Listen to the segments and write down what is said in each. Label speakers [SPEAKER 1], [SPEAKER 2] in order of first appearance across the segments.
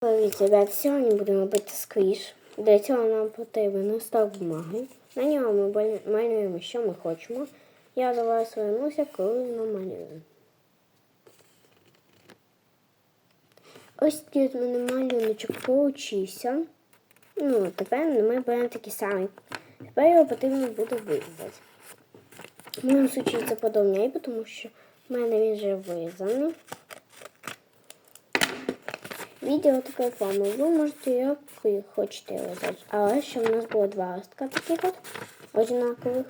[SPEAKER 1] Привіт, ребят, сьогодні будемо робити сквіш. Для цього нам потрібен листок бумаги. На нього ми малюємо, що ми хочемо. Я до вас вернуся, коли намалюю. Ось такий от мене малюночок получився. Ну, тепер ми беремо такий самий. Тепер його потрібно буде вирізати. В моєму случаї це подовняє, тому що в мене він вже вирізаний. Відео такої форми. Ви можете як хочете вирізати. Але щоб у нас було два листка таких от однакових.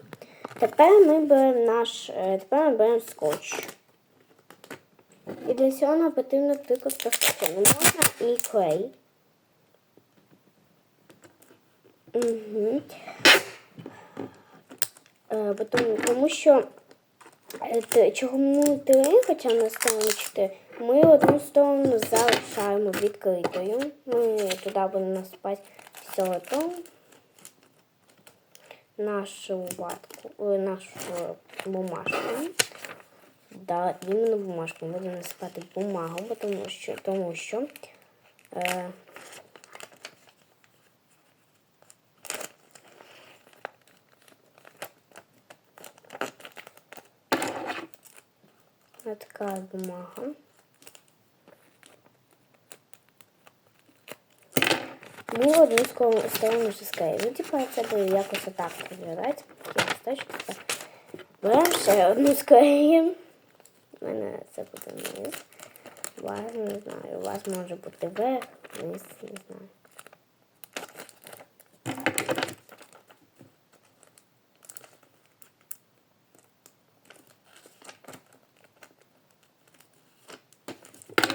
[SPEAKER 1] Тепер ми беремо наш, е, тепер ми беремо скотч. І для цього нам потрібно тільки скотчу. Можна і клей. Угу. Тому що е, ми три, хоча на стороні 4, ми одну сторону залишаємо відкритою. Ми туди будемо насипати сьоту, нашу ватку, е, нашу бумажку. Да, іменно бумажку. Будемо насипати бумагу, тому що, тому що е, Ось така бумага. Ми одну ско- сторону склеїли. Ну, типа це буде якось отак листочки. Беремо ще одну склеїмо. У мене це буде низ. У вас, не знаю, у вас може бути верх, низ, не знаю.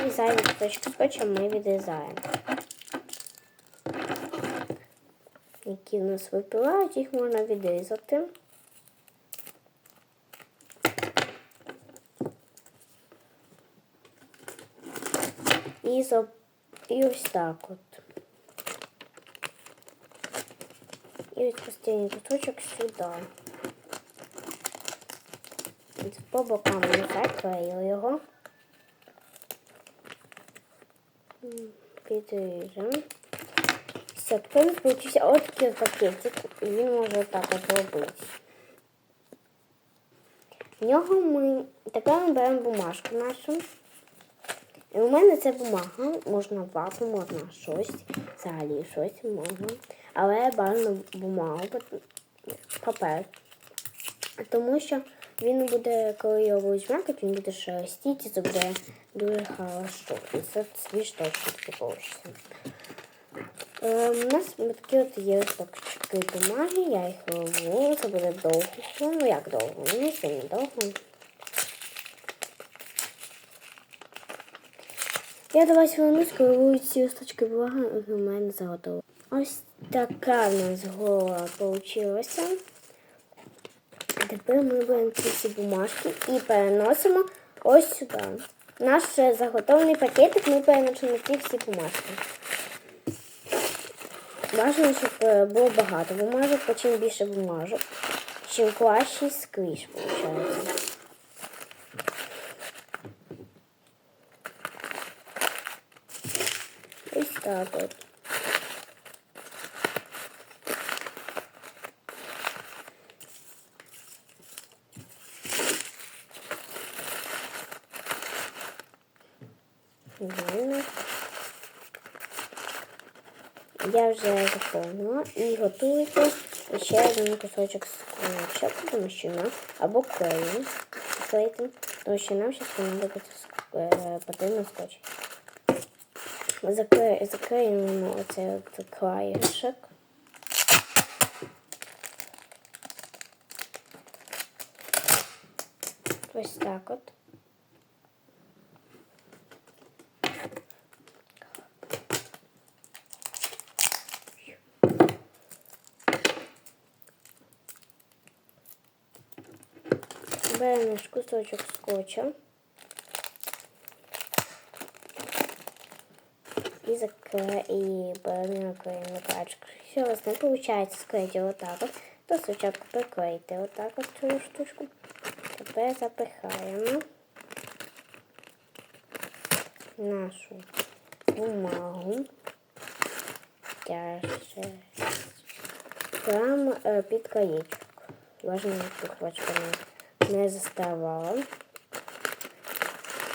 [SPEAKER 1] Відрізаємо точки, потім ми відрізаємо. Які в нас випивають, їх можна відрізати. І, за... і ось так от. І ось останній кусочок сюди. По бокам ми заклеїли його. Підріжемо. Все, тепер у нас от пакетик. І він може отак от робити. В нього ми тепер ми беремо бумажку нашу. І у мене це бумага, можна вату, можна щось, взагалі щось можна. Але бажано бумагу, папер. Тому що він буде, коли його будуть м'якати, він буде шерстіти, це буде дуже хорошо. І це свіж точно таки. Е, у нас такі от є листочки бумаги, я їх рву, це буде довго. Ну як довго? Не сильно довго. Я вас вернусь, коли будуть ці листочки бумаги у мене заготовлені. Ось така в нас голова получилася. Тепер ми беремо ці бумажки і переносимо ось сюди. Наш заготовлений пакетик ми переносимо ці всі бумажки. Бажано, щоб е, було багато бумажок, бо чим більше бумажок, чим краще сквіш виходить. Ось так от. Правильно. Я вже заповнила і готується ще один кусочок скотча, тому що нам або клею клеїти, тому що нам зараз понадобиться е, потрібно скотч. Закле- оцей от краєшок. Ось так от. Беремо наш кусочок скотча. І заклеїмо наклеїмо качку. Якщо у вас не виходить склеїти отак от, то спочатку приклейте отак от цю штучку. Тепер запихаємо нашу бумагу. Тяжесть. Прямо е, під краєчок. Важно, щоб квачка не, не заставала.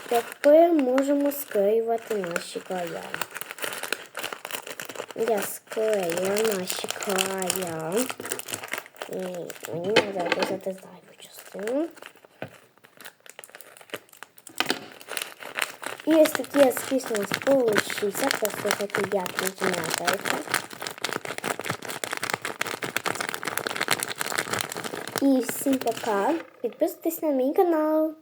[SPEAKER 1] Тепер можемо склеювати наші края. Я склею наші края. І мені треба вирізати зайву частину. І ось такий ескіз у нас получився. Послухайте, як І всім пока. Підписуйтесь на мій канал.